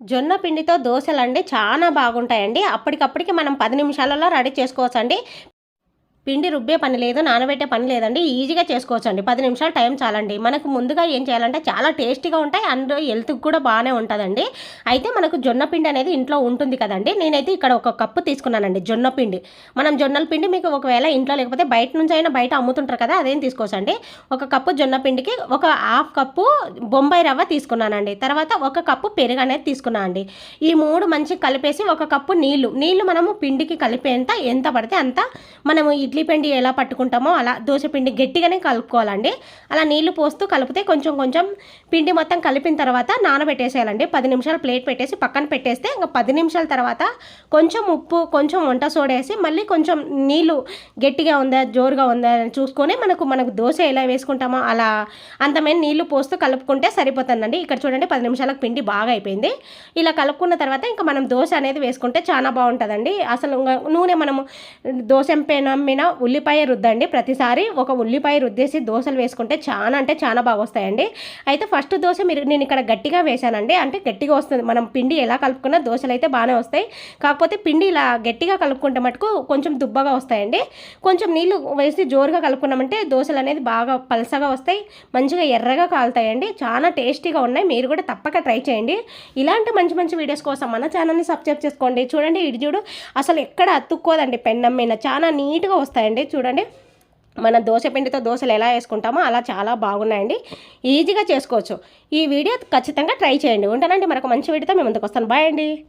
జొన్న పిండితో దోశలు అండి చాలా బాగుంటాయండి. అప్పటికప్పటికి మనం పది నిమిషాలలో రెడీ చేసుకోవచ్చండి. పిండి రుబ్బే పని లేదు నానబెట్టే పని లేదండి. ఈజీగా చేసుకోవచ్చండి. పది నిమిషాలు టైం చాలండి. మనకు ముందుగా ఏం చేయాలంటే చాలా టేస్టీగా ఉంటాయి అండ్ హెల్త్కి కూడా బాగానే ఉంటుందండి. అయితే మనకు జొన్న పిండి అనేది ఇంట్లో ఉంటుంది కదండి. నేనైతే ఇక్కడ ఒక కప్పు తీసుకున్నానండి జొన్న పిండి. మనం జొన్నల పిండి మీకు ఒకవేళ ఇంట్లో లేకపోతే బయట నుంచి అయినా బయట అమ్ముతుంటారు కదా అదేం తీసుకోవచ్చండి. ఒక కప్పు జొన్న పిండికి ఒక హాఫ్ కప్పు బొంబాయి రవ్వ తీసుకున్నానండి. తర్వాత ఒక కప్పు పెరుగు అనేది తీసుకున్నాను అండి. ఈ మూడు మంచి కలిపేసి ఒక కప్పు నీళ్ళు. నీళ్ళు మనము పిండికి కలిపేంత ఎంత పడితే అంత మనము ఇడ్లీ పిండి ఎలా పట్టుకుంటామో అలా దోశ పిండి గట్టిగానే కలుపుకోవాలండి. అలా నీళ్ళు పోస్తూ కలిపితే కొంచెం కొంచెం పిండి మొత్తం కలిపిన తర్వాత నానబెట్టేసేయాలండి. పది నిమిషాలు ప్లేట్ పెట్టేసి పక్కన పెట్టేస్తే ఇంకా పది నిమిషాల తర్వాత కొంచెం ఉప్పు కొంచెం వంట సోడేసి మళ్ళీ కొంచెం నీళ్ళు గట్టిగా ఉందా జోరుగా ఉందా అని చూసుకొని మనకు మనకు దోశ ఎలా వేసుకుంటామో అలా అంతమైన నీళ్ళు పోస్తూ కలుపుకుంటే సరిపోతుందండి. ఇక్కడ చూడండి పది నిమిషాలకు పిండి బాగా అయిపోయింది. ఇలా కలుపుకున్న తర్వాత ఇంకా మనం దోశ అనేది వేసుకుంటే చాలా బాగుంటుందండి. అసలు నూనె మనము దోశ పెనం మీద ఉల్లిపాయ రుద్దండి. ప్రతిసారి ఒక ఉల్లిపాయ రుద్దేసి దోశలు వేసుకుంటే చాలా అంటే చాలా బాగా వస్తాయండి. అయితే ఫస్ట్ దోశ మీరు నేను ఇక్కడ గట్టిగా వేశానండి. అంటే గట్టిగా వస్తుంది. మనం పిండి ఎలా కలుపుకున్నా దోశలు అయితే బాగానే వస్తాయి. కాకపోతే పిండి ఇలా గట్టిగా కలుపుకుంటే మటుకు కొంచెం దుబ్బగా వస్తాయండి. కొంచెం నీళ్ళు వేసి జోరుగా కలుపుకున్నామంటే దోశలు అనేది బాగా పలసగా వస్తాయి. మంచిగా ఎర్రగా కాలుతాయండి. చాలా టేస్టీగా ఉన్నాయి. మీరు కూడా తప్పక ట్రై చేయండి. ఇలాంటి మంచి మంచి వీడియోస్ కోసం మన ఛానల్ని సబ్స్క్రైబ్ చేసుకోండి. చూడండి ఇటు చూడు. అసలు ఎక్కడ అతుక్కోదండి పెన్నం మీద. చాలా నీట్గా వస్తాయండి. చూడండి. మన దోశ పిండితో దోశలు ఎలా వేసుకుంటామో అలా చాలా బాగున్నాయండి. ఈజీగా చేసుకోవచ్చు. ఈ వీడియో ఖచ్చితంగా ట్రై చేయండి. ఉంటానండి. మరొక మంచి వీడియోతో మేము ముందుకు వస్తాను. బాయ్ అండి.